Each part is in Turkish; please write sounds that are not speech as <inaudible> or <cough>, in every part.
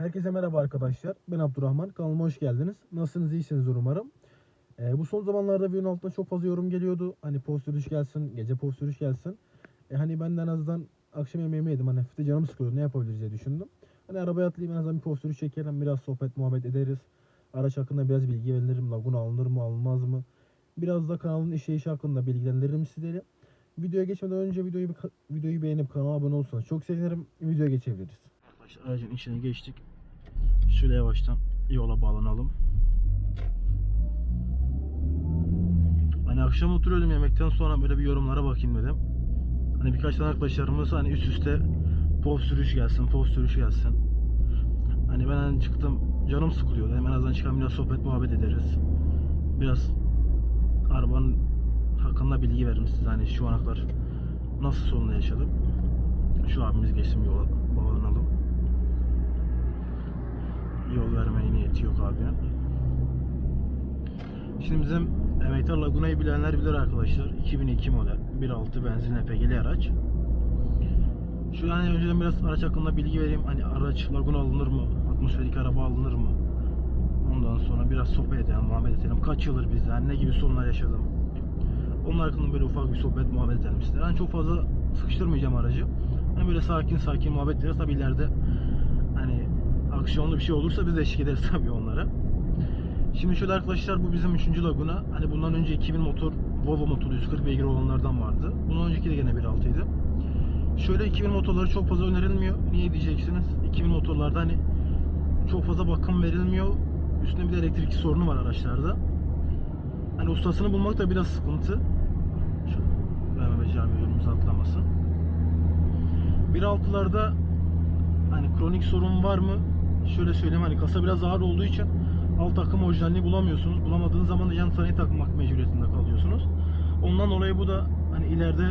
Herkese merhaba arkadaşlar. Ben Abdurrahman. Kanalıma hoş geldiniz. Nasılsınız? iyisiniz umarım. Ee, bu son zamanlarda videonun altına çok fazla yorum geliyordu. Hani post sürüş gelsin, gece post sürüş gelsin. E, hani ben de en azından akşam yemeğimi yedim. Hani hafifte canım sıkılıyor. Ne yapabiliriz diye düşündüm. Hani arabaya atlayayım en azından bir post sürüş çekelim. Biraz sohbet muhabbet ederiz. Araç hakkında biraz bilgi veririm. Laguna alınır mı alınmaz mı? Biraz da kanalın işleyişi hakkında bilgilendiririm sizleri. Videoya geçmeden önce videoyu videoyu beğenip kanala abone olursanız çok sevinirim. Videoya geçebiliriz. Arkadaşlar aracın içine geçtik. Şöyle yavaştan yola bağlanalım. Hani akşam oturuyordum yemekten sonra böyle bir yorumlara bakayım dedim. Hani birkaç tane arkadaşlarımız hani üst üste post sürüş gelsin, post sürüş gelsin. Hani ben hani çıktım canım sıkılıyordu. Hemen azından çıkan biraz sohbet muhabbet ederiz. Biraz arabanın hakkında bilgi veririm size. Hani şu ana kadar nasıl sorunla yaşadık. Şu abimiz geçsin yola bağlanalım. Yol vermeye niyeti yok abinin. Şimdi bizim Emektar Laguna'yı bilenler bilir arkadaşlar. 2002 model 1.6 benzin LPG'li araç. Şu an önceden biraz araç hakkında bilgi vereyim. Hani araç Laguna alınır mı? Atmosferik araba alınır mı? Ondan sonra biraz sohbet edelim, muhabbet edelim. Kaç yıldır bizde, hani ne gibi sorunlar yaşadım. Onlar hakkında böyle ufak bir sohbet muhabbet edelim sizlere. Hani çok fazla sıkıştırmayacağım aracı. Hani böyle sakin sakin muhabbet ederiz. Tabii ileride aksiyonlu bir şey olursa biz de eşlik ederiz <laughs> tabii onlara. Şimdi şöyle arkadaşlar bu bizim 3. Laguna. Hani bundan önce 2000 motor Volvo motoru 140 beygir olanlardan vardı. Bundan önceki de gene 1.6'ydı. Şöyle 2000 motorları çok fazla önerilmiyor. Niye diyeceksiniz? 2000 motorlarda hani çok fazla bakım verilmiyor. Üstüne bir de elektrik sorunu var araçlarda. Hani ustasını bulmak da biraz sıkıntı. Şu BMW cami yolumuz atlamasın. 1.6'larda hani kronik sorun var mı? Şöyle söyleyeyim hani kasa biraz ağır olduğu için alt takım orijinalini bulamıyorsunuz. Bulamadığınız zaman da yan sanayi takmak mecburiyetinde kalıyorsunuz. Ondan dolayı bu da hani ileride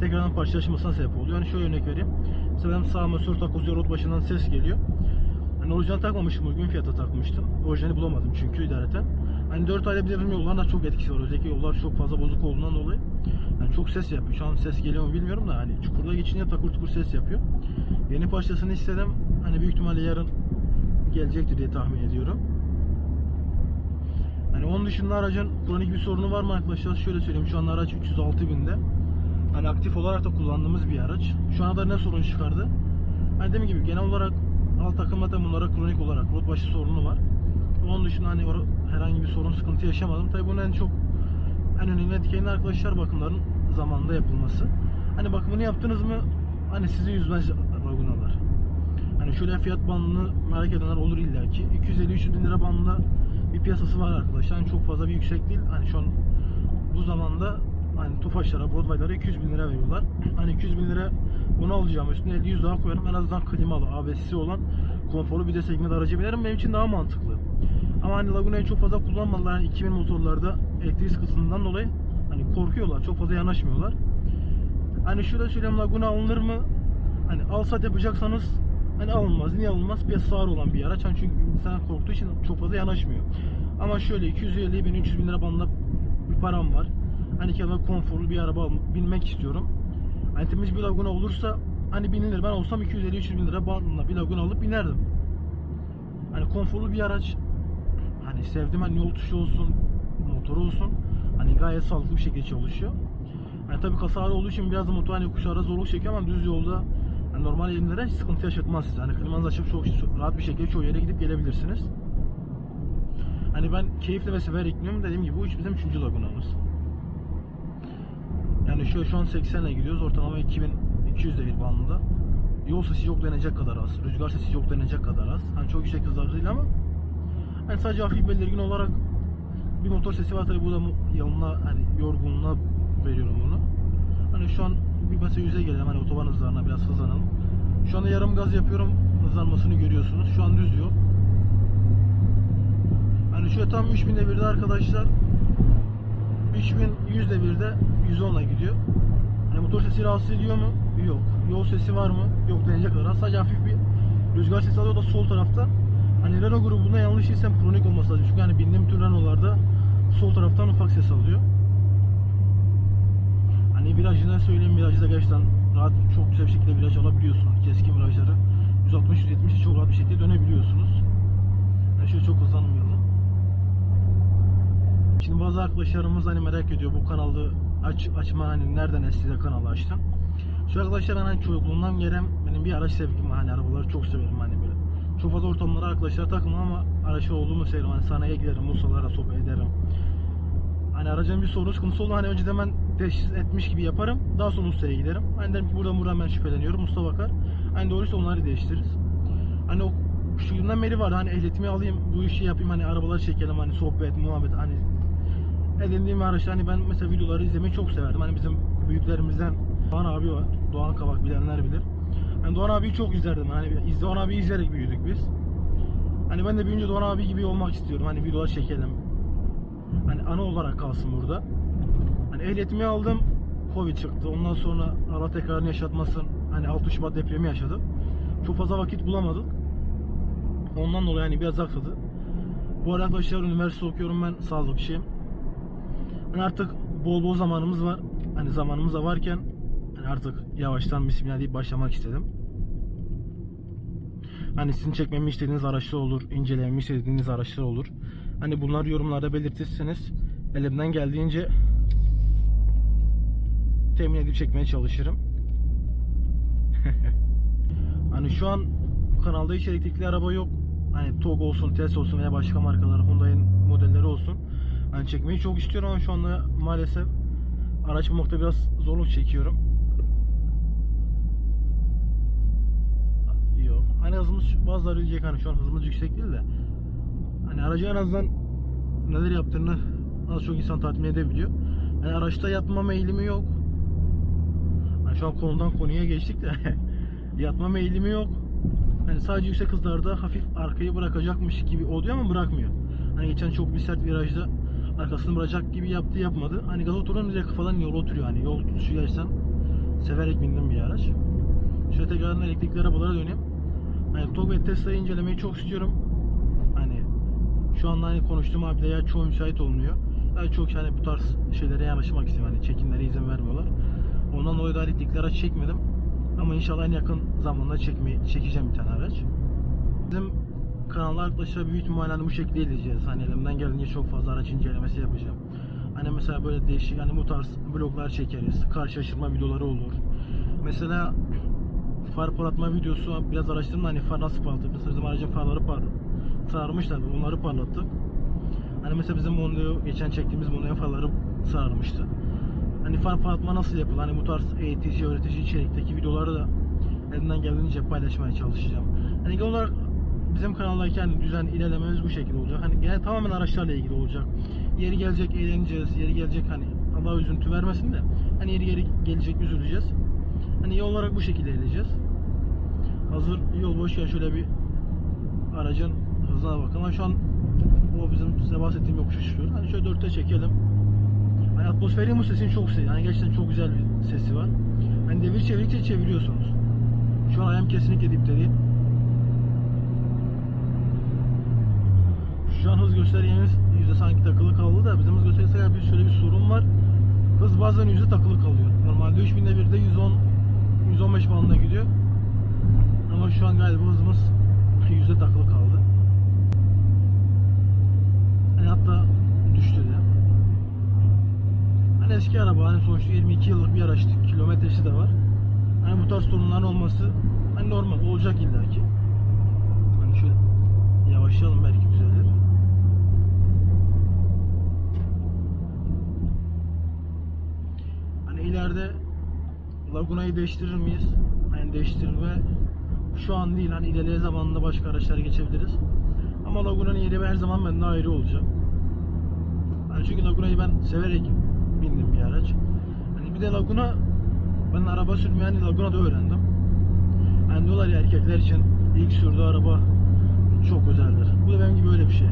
tekrardan parçalaşmasına sebep oluyor. Hani şöyle örnek vereyim. Mesela benim sağ masör takozuyor rot başından ses geliyor. Hani orijinal takmamıştım bugün fiyata takmıştım. Orijinali bulamadım çünkü idareten. Hani 4 ayda bir devrim yollarında çok etkisi var. Özellikle yollar çok fazla bozuk olduğundan dolayı. Yani çok ses yapıyor. Şu an ses geliyor mu bilmiyorum da hani çukurda geçince takır tukur ses yapıyor. Yeni parçasını istedim. Hani büyük ihtimalle yarın gelecektir diye tahmin ediyorum. Hani onun dışında aracın kronik bir sorunu var mı arkadaşlar? Şöyle söyleyeyim. Şu an araç 306 binde. Hani aktif olarak da kullandığımız bir araç. Şu ana kadar ne sorun çıkardı? Hani dediğim gibi genel olarak alt takımda da bunlara kronik olarak rot başı sorunu var. Onun dışında hani herhangi bir sorun sıkıntı yaşamadım. Tabii bunun en çok en önemli etkeni arkadaşlar bakımların zamanında yapılması. Hani bakımını yaptınız mı hani sizi yüzmez Lagunalar. Hani şöyle fiyat bandını merak edenler olur illaki. 250-300 bin lira bandında bir piyasası var arkadaşlar. Yani çok fazla bir yüksek değil. Hani şu an bu zamanda hani Tofaşlara, Broadway'lara 200 bin lira veriyorlar. Hani 200 bin lira bunu alacağım. Üstüne 50-100 daha koyarım. En azından klimalı, ABS'si olan konforlu bir de segment aracı binerim. Benim için daha mantıklı. Ama hani Laguna'yı çok fazla kullanmadılar. Yani 2000 motorlarda elektrik sıkıntısından dolayı hani korkuyorlar. Çok fazla yanaşmıyorlar. Hani şöyle söyleyeyim Laguna alınır mı? Hani alsat yapacaksanız hani alınmaz. Niye alınmaz? Piyasası ağır olan bir araç. Hani çünkü insan korktuğu için çok fazla yanaşmıyor. Ama şöyle 250 bin 300 bin lira bandında bir param var. Hani kendime konforlu bir araba binmek istiyorum. Hani temiz bir Laguna olursa hani binilir. Ben olsam 250-300 bin lira bandında bir Laguna alıp binerdim. Hani konforlu bir araç. Hani sevdiğim hani yol tuşu olsun, motoru olsun. Hani gayet sağlıklı bir şekilde çalışıyor. Hani tabii kasa ağır olduğu için biraz da motor hani yokuşlarda zorluk çekiyor ama düz yolda hani normal yerlere hiç sıkıntı yaşatmaz size. Hani klimanızı açıp çok, çok rahat bir şekilde çoğu yere gidip gelebilirsiniz. Hani ben keyifle ve severek biniyorum. Dediğim gibi bu üç bizim üçüncü Laguna'mız. Yani şu, şu an 80 ile gidiyoruz. Ortalama 2200 devir bandında. Yol sesi yok denecek kadar az. Rüzgar sesi yok denecek kadar az. Hani çok yüksek hızlar değil ama hani sadece hafif belirgin olarak bir motor sesi var tabii bu da yanına hani yorgunluğuna veriyorum bunu. Hani şu an bir mesela yüze gelelim hani otoban hızlarına biraz hızlanalım. Şu anda yarım gaz yapıyorum hızlanmasını görüyorsunuz. Şu an düz yol. Hani şöyle tam 3000 devirde arkadaşlar 3100 devirde 110 ile gidiyor. Hani motor sesi rahatsız ediyor mu? Yok. Yol sesi var mı? Yok denecek kadar. Sadece hafif bir rüzgar sesi alıyor da sol taraftan. Hani Renault grubunda yanlış değilsem kronik olması lazım. Çünkü hani bindiğim tüm Renault'larda sol taraftan ufak ses alıyor. Hani virajına söyleyeyim virajda gerçekten rahat çok güzel bir şekilde viraj alabiliyorsunuz. Keskin virajları 160-170 çok rahat bir şekilde dönebiliyorsunuz. Yani şöyle çok hızlanmayalım. Şimdi bazı arkadaşlarımız hani merak ediyor bu kanalı aç açma hani nereden esti de kanalı açtın. Şu arkadaşlar ben hani çocukluğumdan gelen benim bir araç sevgim var. Hani arabaları çok severim hani. Çok fazla ortamlara arkadaşlar takılmam ama araçı olduğumu severim. Hani sanayiye giderim, Musa'lara sohbet ederim. Hani aracın bir sorun sıkıntısı oldu hani önceden ben teşhis etmiş gibi yaparım. Daha sonra ustaya giderim. Hani derim ki buradan buradan ben şüpheleniyorum. Usta bakar. Hani doğruysa onları değiştiririz. Hani o günden beri var hani ehliyetimi alayım bu işi yapayım hani arabalar çekelim hani sohbet muhabbet hani edindiğim araçta hani ben mesela videoları izlemeyi çok severdim. Hani bizim büyüklerimizden Doğan abi var. Doğan Kavak bilenler bilir. Hani Doğan abiyi çok izlerdim. Hani Doğan abi izleyerek büyüdük biz. Hani ben de büyüyünce Doğan abi gibi olmak istiyorum. Hani videolar çekelim. Hani ana olarak kalsın burada. Hani ehliyetimi aldım. Covid çıktı. Ondan sonra Allah tekrarını yaşatmasın. Hani 6 Şubat depremi yaşadık. Çok fazla vakit bulamadık. Ondan dolayı hani biraz aksadı. Bu arada arkadaşlar üniversite okuyorum ben sağlıkçıyım. Hani artık bol bol zamanımız var. Hani zamanımız da varken artık yavaştan bismillah deyip başlamak istedim. Hani sizin çekmemi istediğiniz araçlar olur, incelememi istediğiniz araçlar olur. Hani bunları yorumlarda belirtirseniz elimden geldiğince temin edip çekmeye çalışırım. <laughs> hani şu an kanalda hiç elektrikli araba yok. Hani TOG olsun, Tesla olsun veya başka markalar, Hyundai'nin modelleri olsun. Hani çekmeyi çok istiyorum ama şu anda maalesef araç bulmakta biraz zorluk çekiyorum. Yok. Hani hızımız bazıları diyecek hani şu an hızımız yüksek değil de hani aracı en azından neler yaptığını az çok insan tatmin edebiliyor. Yani araçta yatma meyilimi yok. Hani şu an konudan konuya geçtik de <laughs> yatma meyilimi yok. Hani sadece yüksek hızlarda hafif arkayı bırakacakmış gibi oluyor ama bırakmıyor. Hani geçen çok bir sert virajda arkasını bırakacak gibi yaptı yapmadı. Hani gaz oturan direkt kafadan yola oturuyor. Hani yol tutuşu gerçekten severek bindim bir araç. Şöyle tekrardan elektrikli arabalara döneyim. Hani TOG ve Tesla'yı incelemeyi çok istiyorum. Hani şu anda hani konuştuğum abiler çoğu müsait olmuyor. Ben çok hani bu tarz şeylere yanaşmak istiyorum. Hani çekimlere izin vermiyorlar. Ondan dolayı da elektrikli araç çekmedim. Ama inşallah en yakın zamanda çekmeyi çekeceğim bir tane araç. Bizim kanalda arkadaşlar büyük ihtimalle hani bu şekilde izleyeceğiz. Hani elimden geldiğince çok fazla araç incelemesi yapacağım. Hani mesela böyle değişik hani bu tarz vloglar çekeriz. Karşılaştırma videoları olur. Mesela far parlatma videosu biraz araştırdım hani far nasıl parlatır. Mesela bizim aracın farları par sararmışlar. Onları parlattık. Hani mesela bizim Mondeo geçen çektiğimiz Mondeo farları sararmıştı. Hani far parlatma nasıl yapılır? Hani bu tarz eğitici, öğretici içerikteki videoları da elimden geldiğince paylaşmaya çalışacağım. Hani genel olarak bizim kanaldaki hani düzen ilerlememiz bu şekilde olacak. Hani yani tamamen araçlarla ilgili olacak. Yeri gelecek eğleneceğiz, yeri gelecek hani Allah üzüntü vermesin de hani yeri geri gelecek üzüleceğiz. Hani yol olarak bu şekilde ilerleyeceğiz. Hazır yol boşken şöyle bir aracın hızına bakalım. Ama şu an o bizim size bahsettiğim yokuşu çıkıyor. Hani şöyle dörtte çekelim. Hani atmosferi bu sesini çok seviyorum. Hani gerçekten çok güzel bir sesi var. Hani devir çevirdikçe çeviriyorsunuz. Şu an ayağım kesinlikle dipte değil. Şu an hız göstergemiz yüzde sanki takılı kaldı da bizim hız göstergemiz bir şöyle bir sorun var. Hız bazen yüzde takılı kalıyor. Normalde 3000'de birde 110 115 bandında gidiyor. Ama şu an galiba hızımız yüzde takılı kaldı. Hani hatta düştü de. Hani eski araba hani sonuçta 22 yıllık bir araç kilometresi de var. Hani bu tarz sorunların olması hani normal olacak illaki. Hani şöyle yavaşlayalım belki düzelir. Hani ileride Laguna'yı değiştirir miyiz? Hani değiştirme şu an değil hani ilerleyen zamanında başka araçlara geçebiliriz. Ama Laguna'nın yeri her zaman bende ayrı olacak. Hani çünkü Laguna'yı ben severek bindim bir araç. Hani bir de Laguna ben araba sürmeyi hani Laguna'da öğrendim. Hani diyorlar ya erkekler için ilk sürdüğü araba çok özeldir. Bu da benim gibi öyle bir şey.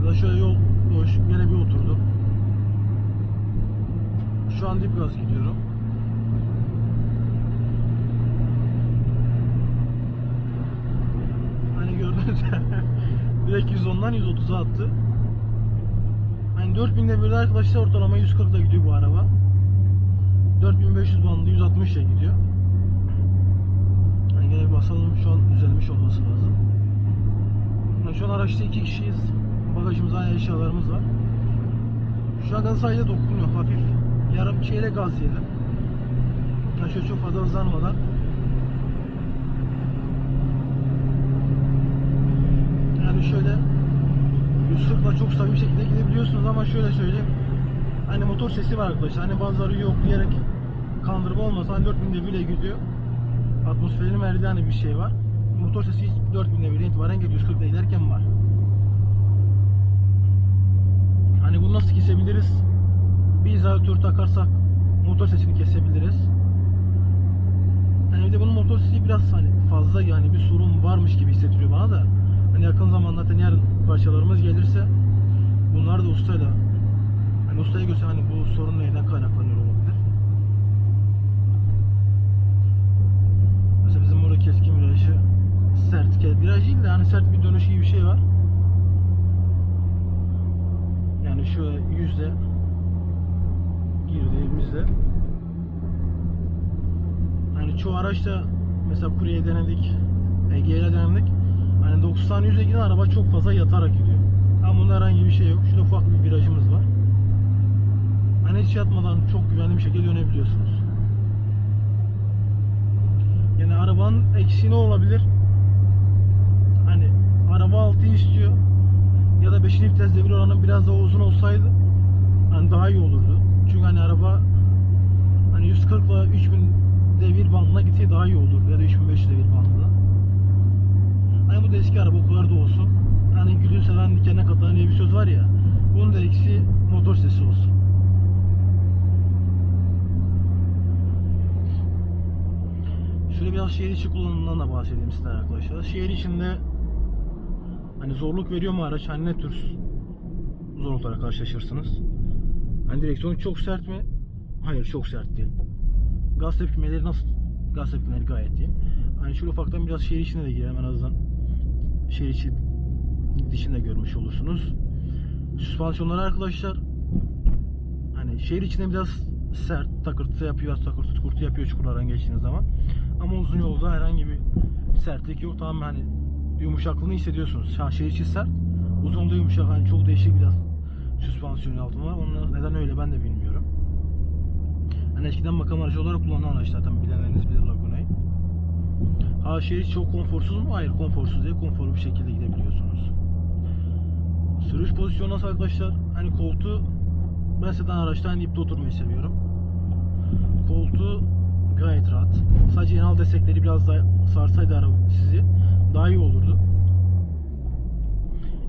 Ya da şöyle yol boş yine bir oturdum. Şu an dip gaz gidiyorum. Hani gördünüz ya, <laughs> direkt 110'dan 130'a attı. Hani 4000'de bir arkadaşlar ortalama 140 da gidiyor bu araba. 4500 bandı 160 ile gidiyor. Yani gene bir basalım şu an düzelmiş olması lazım. Yani şu an araçta iki kişiyiz. Bagajımızda hani eşyalarımız var. Şu an sahilde dokunuyor hafif. Yarım çeyrek gaz yedim. Yani şöyle çok fazla hızlanmadan. Yani şöyle 140'la çok bir şekilde gidebiliyorsunuz ama şöyle söyleyeyim. Hani motor sesi var arkadaşlar. Hani bazıları yok diyerek kandırma olmasa hani 4000 devirle gidiyor. Atmosferin verdiği hani bir şey var. Motor sesi 4000 devirle itibaren geliyor. 140'la giderken var. Hani bunu nasıl kesebiliriz? Bir izolatör takarsak motor sesini kesebiliriz. Hani bir de bunun motor sesi biraz hani fazla yani bir sorun varmış gibi hissettiriyor bana da. Hani yakın zamanda zaten yarın parçalarımız gelirse bunlar da ustayla hani ustaya göster hani bu sorun neyden kaynaklanıyor olabilir. Mesela bizim burada keskin virajı sert viraj değil de hani sert bir dönüş gibi bir şey var. Yani şöyle yüzde girdiğimizde hani çoğu araçta mesela Kury'e denedik, Ege'yle denedik. Hani 90 100'e giden araba çok fazla yatarak gidiyor. Ama bunda herhangi bir şey yok. Şurada ufak bir virajımız var. Hani hiç yatmadan çok güvenli bir şekilde dönebiliyorsunuz. Yani arabanın eksiği ne olabilir? Hani araba 6 istiyor ya da 5. vites devir oranı biraz daha uzun olsaydı hani daha iyi olurdu. Çünkü hani araba hani 140 ile 3000 devir bandına gitse daha iyi olurdu ya da 3500 devir bandına. Hani bu da eski araba o da olsun. Hani gülün seven dikenine katlanır diye bir söz var ya. Bunun da eksi motor sesi olsun. Şöyle biraz şehir içi kullanımından da bahsedeyim size arkadaşlar. Şehir içinde hani zorluk veriyor mu araç? Hani ne tür zorluklara karşılaşırsınız? Hani direksiyon çok sert mi? Hayır çok sert değil. Gaz tepkimeleri nasıl? Gaz tepkimeleri gayet iyi. Hani şöyle ufaktan biraz şehir içine de girelim en azından. Şehir içi dışında görmüş olursunuz. Süspansiyonları arkadaşlar hani şehir içinde biraz sert takırtı yapıyor, takırtı tukurtu yapıyor çukurlardan geçtiğiniz zaman. Ama uzun yolda herhangi bir sertlik yok. Tamam hani yumuşaklığını hissediyorsunuz. Şehir içi sert, uzun yolda yumuşak. Hani çok değişik biraz süspansiyon altı var. Onun neden öyle ben de bilmiyorum. Hani eskiden makam aracı olarak kullanılan araçlar tabii bilenleriniz bilir Şehir içi çok konforsuz mu? Hayır konforsuz değil. Konforlu bir şekilde gidebiliyorsunuz. Sürüş pozisyonu nasıl arkadaşlar? Hani koltuğu ben sedan araçta hani ipte oturmayı seviyorum. Koltuğu gayet rahat. Sadece yanal destekleri biraz daha sarsaydı araba sizi daha iyi olurdu.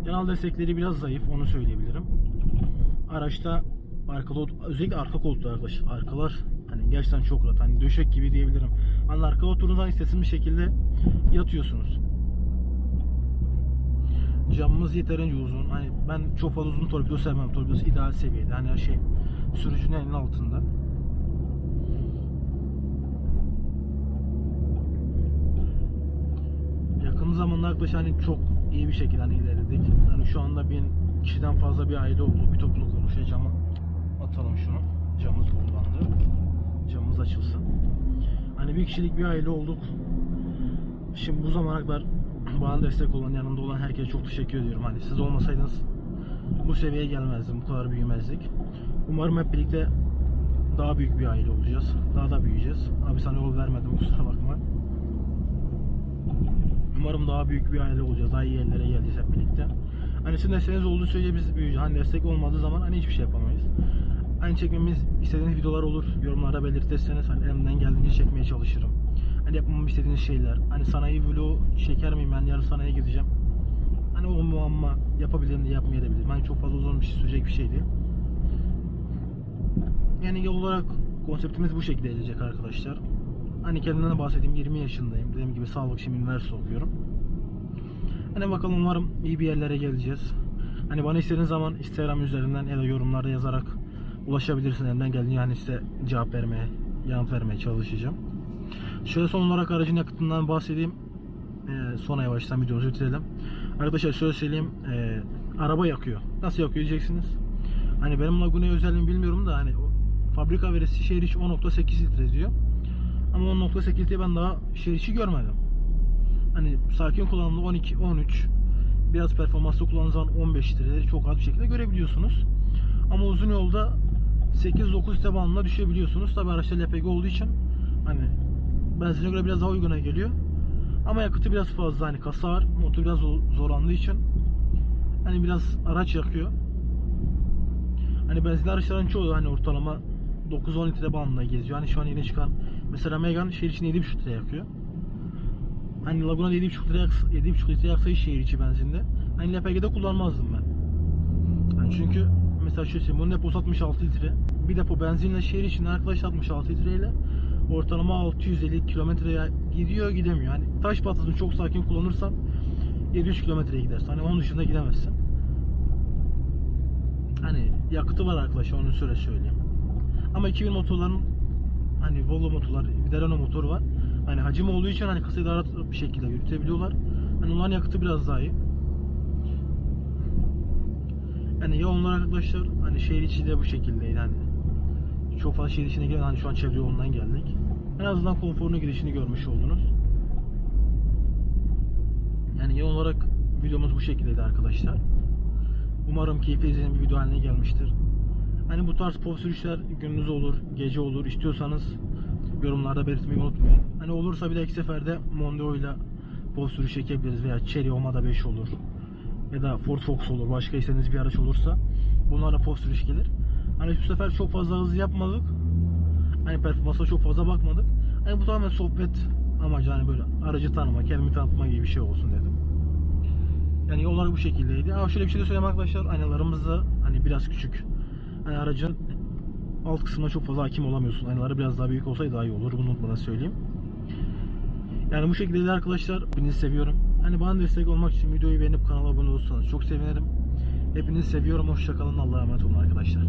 Yanal destekleri biraz zayıf onu söyleyebilirim. Araçta arkada özellikle arka koltuklar arkadaşlar. Arkalar hani gerçekten çok rahat. Hani döşek gibi diyebilirim. Hani arkada oturduğunuz zaman istediğiniz bir şekilde yatıyorsunuz. Camımız yeterince uzun. Hani ben çok fazla uzun torpido sevmem. Torpidosu ideal seviyede. Hani her şey sürücünün elinin altında. Yakın zamanda arkadaşlar hani çok iyi bir şekilde hani ilerledik. Hani şu anda bin kişiden fazla bir aile oldu. Bir topluluk oluşuyor. Camı atalım şunu. Camımız kullandı. Camımız açılsın. Hani bir kişilik bir aile olduk. Şimdi bu zamana kadar bana destek olan, yanımda olan herkese çok teşekkür ediyorum. Hani siz olmasaydınız bu seviyeye gelmezdim, bu kadar büyümezdik. Umarım hep birlikte daha büyük bir aile olacağız. Daha da büyüyeceğiz. Abi sana yol vermedim kusura bakma. Umarım daha büyük bir aile olacağız. Daha iyi yerlere geleceğiz hep birlikte. Hani sizin desteğiniz olduğu sürece biz büyüyeceğiz. Hani destek olmadığı zaman hani hiçbir şey yapamayız. Hani çekmemiz istediğiniz videolar olur. Yorumlara belirtirseniz hani elimden geldiğince çekmeye çalışırım. Hani yapmamı istediğiniz şeyler. Hani sanayi vlogu çeker miyim? Ben yarın sanayiye gideceğim. Hani o muamma yapabilirim de yapmayabilirim. Hani çok fazla uzun bir şey sürecek bir şey değil. Yani yol olarak konseptimiz bu şekilde gelecek arkadaşlar. Hani kendimden de bahsedeyim 20 yaşındayım. Dediğim gibi sağlık şimdi üniversite okuyorum. Hani bakalım umarım iyi bir yerlere geleceğiz. Hani bana istediğiniz zaman Instagram üzerinden ya da yorumlarda yazarak ulaşabilirsin. Elimden geldiğince yani size cevap vermeye, yanıt vermeye çalışacağım. Şöyle son olarak aracın yakıtından bahsedeyim. Ee, sonra yavaştan videomuzu bitirelim. Arkadaşlar şöyle söyleyeyim. ee, araba yakıyor. Nasıl yakıyor diyeceksiniz. Hani benim Laguna özelliğini bilmiyorum da hani fabrika verisi şehir içi 10.8 litre diyor. Ama 10.8 litreyi ben daha şehir içi görmedim. Hani sakin kullanımda 12, 13, biraz performanslı kullandığı zaman 15 litreleri çok rahat bir şekilde görebiliyorsunuz. Ama uzun yolda 8-9 litre bandına düşebiliyorsunuz. Tabi araçta LPG olduğu için hani benzine göre biraz daha uyguna geliyor. Ama yakıtı biraz fazla hani kasa var. Motor biraz zor- zorlandığı için hani biraz araç yakıyor. Hani benzinli araçların çoğu hani ortalama 9-10 litre bandında geziyor. Hani şu an yeni çıkan mesela Megane şehir içinde 7,5 litre yakıyor. Hani Laguna 7,5 litre yaksa, 7,5 litre yaksa hiç şehir içi benzinde. Hani LPG'de kullanmazdım ben. Yani çünkü mesela şöyle söyleyeyim bunun deposu 66 litre. Bir depo benzinle şehir içinde arkadaş 66 litreyle ortalama 650 kilometreye gidiyor gidemiyor. Hani taş patlasın çok sakin kullanırsan 700 kilometreye gidersin. Hani onun dışında gidemezsin. Hani yakıtı var arkadaşlar onu şöyle söyleyeyim. Ama 2000 motorların hani Volvo motorlar, bir de Renault motoru var. Hani hacim olduğu için hani kasayı daha rahat bir şekilde yürütebiliyorlar. Hani onların yakıtı biraz daha iyi. Yani ya onlar arkadaşlar hani şehir içi de bu şekildeydi hani. Çok fazla şehir içine giren hani şu an çevre yolundan geldik. En azından konforuna girişini görmüş oldunuz. Yani genel olarak videomuz bu şekildeydi arkadaşlar. Umarım keyifli izlediğiniz bir video haline gelmiştir. Hani bu tarz pov sürüşler gündüz olur, gece olur. İstiyorsanız yorumlarda belirtmeyi unutmayın. Hani olursa bir dahaki seferde Mondeo ile pov sürüş çekebiliriz veya Chery Omada 5 olur. Ya da Ford Focus olur. Başka istediğiniz bir araç olursa bunlarla pov sürüş gelir. Hani bu sefer çok fazla hız yapmadık. Hani performansa çok fazla bakmadık. Hani bu tamamen sohbet amacı hani böyle aracı tanıma, kendimi tanıtma gibi bir şey olsun dedim. Yani yollar bu şekildeydi. Ama şöyle bir şey de söyleyeyim arkadaşlar. Aynalarımız da hani biraz küçük. Hani aracın alt kısmına çok fazla hakim olamıyorsun. Aynaları biraz daha büyük olsaydı daha iyi olur. Bunu unutmadan söyleyeyim. Yani bu şekilde arkadaşlar. Hepinizi seviyorum. Hani bana destek olmak için videoyu beğenip kanala abone olursanız çok sevinirim. Hepinizi seviyorum. Hoşçakalın. Allah'a emanet olun arkadaşlar.